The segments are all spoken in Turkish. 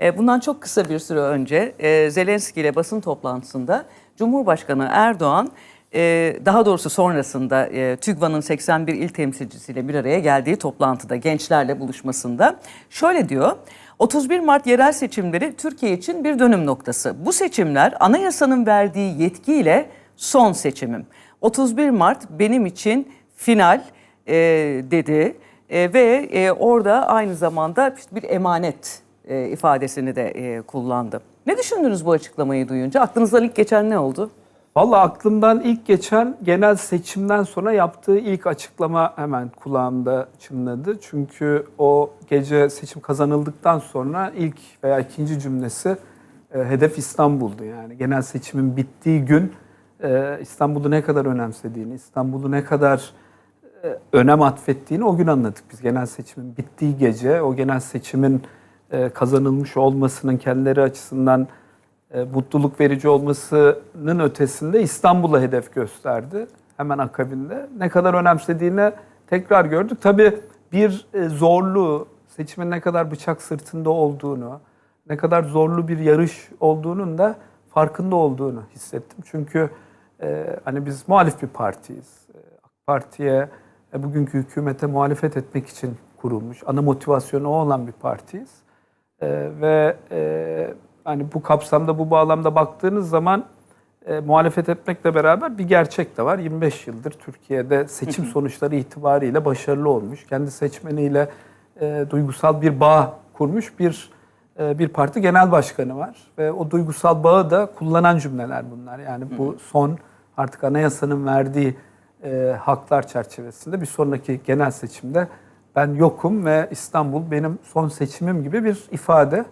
E, Bundan çok kısa bir süre önce e, Zelenski ile basın toplantısında Cumhurbaşkanı Erdoğan e, daha doğrusu sonrasında TÜGVA'nın 81 il temsilcisiyle bir araya geldiği toplantıda gençlerle buluşmasında şöyle diyor. 31 Mart yerel seçimleri Türkiye için bir dönüm noktası. Bu seçimler anayasanın verdiği yetkiyle son seçimim. 31 Mart benim için final e, dedi E, ve e, orada aynı zamanda bir emanet e, ifadesini de e, kullandı. Ne düşündünüz bu açıklamayı duyunca? Aklınızdan ilk geçen ne oldu? Valla aklımdan ilk geçen genel seçimden sonra yaptığı ilk açıklama hemen kulağımda çınladı. Çünkü o gece seçim kazanıldıktan sonra ilk veya ikinci cümlesi e, hedef İstanbul'du. Yani genel seçimin bittiği gün e, İstanbul'u ne kadar önemsediğini, İstanbul'u ne kadar e, önem atfettiğini o gün anladık biz. Genel seçimin bittiği gece o genel seçimin kazanılmış olmasının kendileri açısından e, mutluluk verici olmasının ötesinde İstanbul'a hedef gösterdi. Hemen akabinde. Ne kadar önemsediğini tekrar gördük. Tabii bir e, zorlu, seçimin ne kadar bıçak sırtında olduğunu, ne kadar zorlu bir yarış olduğunun da farkında olduğunu hissettim. Çünkü e, hani biz muhalif bir partiyiz. E, AK Parti'ye, e, bugünkü hükümete muhalefet etmek için kurulmuş, ana motivasyonu olan bir partiyiz. E, ve e, hani bu kapsamda, bu bağlamda baktığınız zaman e, muhalefet etmekle beraber bir gerçek de var. 25 yıldır Türkiye'de seçim sonuçları itibariyle başarılı olmuş. Kendi seçmeniyle e, duygusal bir bağ kurmuş bir e, bir parti genel başkanı var. Ve o duygusal bağı da kullanan cümleler bunlar. Yani bu son artık anayasanın verdiği e, haklar çerçevesinde bir sonraki genel seçimde ben yokum ve İstanbul benim son seçimim gibi bir ifade.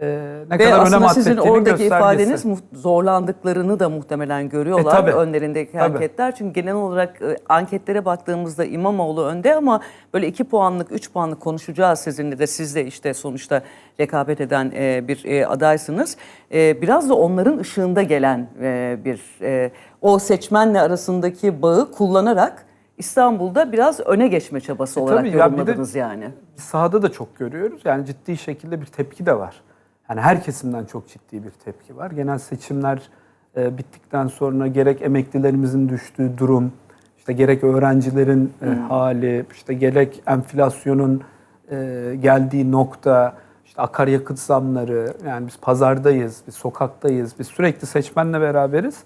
E, ne Ve kadar önem aslında sizin oradaki göstergesi. ifadeniz zorlandıklarını da muhtemelen görüyorlar E, tabii. önlerindeki Tabii. anketler. Çünkü genel olarak e, anketlere baktığımızda İmamoğlu önde ama böyle 2 puanlık, 3 puanlık konuşacağız sizinle de. Siz de işte sonuçta rekabet eden e, bir e, adaysınız. E, Biraz da onların ışığında gelen e, bir e, o seçmenle arasındaki bağı kullanarak İstanbul'da biraz öne geçme çabası olarak E, tabii ya, bir de- yorumladınız yani. sahada da çok görüyoruz. Yani ciddi şekilde bir tepki de var. Yani her kesimden çok ciddi bir tepki var. Genel seçimler e, bittikten sonra gerek emeklilerimizin düştüğü durum, işte gerek öğrencilerin e, hali, işte gerek enflasyonun e, geldiği nokta, işte akaryakıt zamları, yani biz pazardayız, biz sokaktayız, biz sürekli seçmenle beraberiz.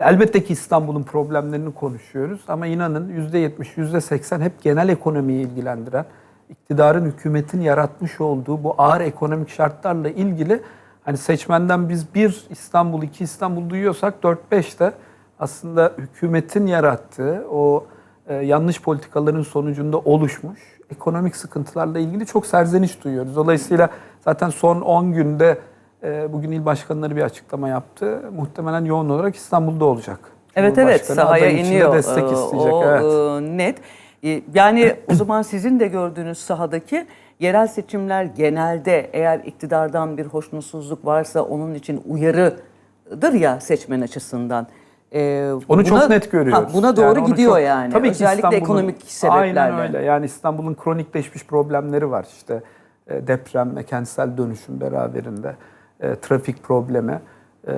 Elbette ki İstanbul'un problemlerini konuşuyoruz ama inanın %70, %80 hep genel ekonomiyi ilgilendiren, iktidarın, hükümetin yaratmış olduğu bu ağır ekonomik şartlarla ilgili hani seçmenden biz bir İstanbul, iki İstanbul duyuyorsak 4-5 de aslında hükümetin yarattığı o e, yanlış politikaların sonucunda oluşmuş ekonomik sıkıntılarla ilgili çok serzeniş duyuyoruz. Dolayısıyla zaten son 10 günde bugün il başkanları bir açıklama yaptı. Muhtemelen yoğun olarak İstanbul'da olacak. Evet evet sahaya iniyor. destek Ee, isteyecek. O evet. e, net. E, Yani o zaman sizin de gördüğünüz sahadaki yerel seçimler genelde eğer iktidardan bir hoşnutsuzluk varsa onun için uyarıdır ya seçmen açısından. Ee, Onu çok buna- net görüyoruz. Ha, buna doğru Yani gidiyor çok- yani. Tabii ki Özellikle ekonomik sebeplerle. Aynen öyle. Yani İstanbul'un kronikleşmiş problemleri var. İşte e, deprem ve kentsel dönüşüm beraberinde. E, trafik problemi. e,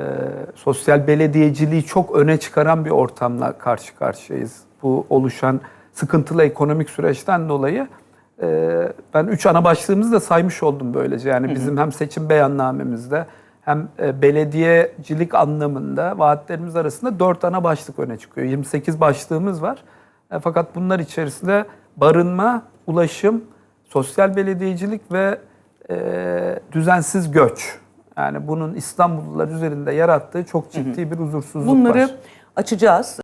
sosyal belediyeciliği çok öne çıkaran bir ortamla karşı karşıyayız. Bu oluşan sıkıntılı ekonomik süreçten dolayı e, ben üç ana başlığımızı da saymış oldum böylece. Yani bizim hem seçim beyannamemizde hem e, belediyecilik anlamında vaatlerimiz arasında dört ana başlık öne çıkıyor. 28 başlığımız var. E, Fakat bunlar içerisinde barınma, ulaşım, sosyal belediyecilik ve e, düzensiz göç. Yani bunun İstanbullular üzerinde yarattığı çok ciddi bir huzursuzluk Bunları var. açacağız.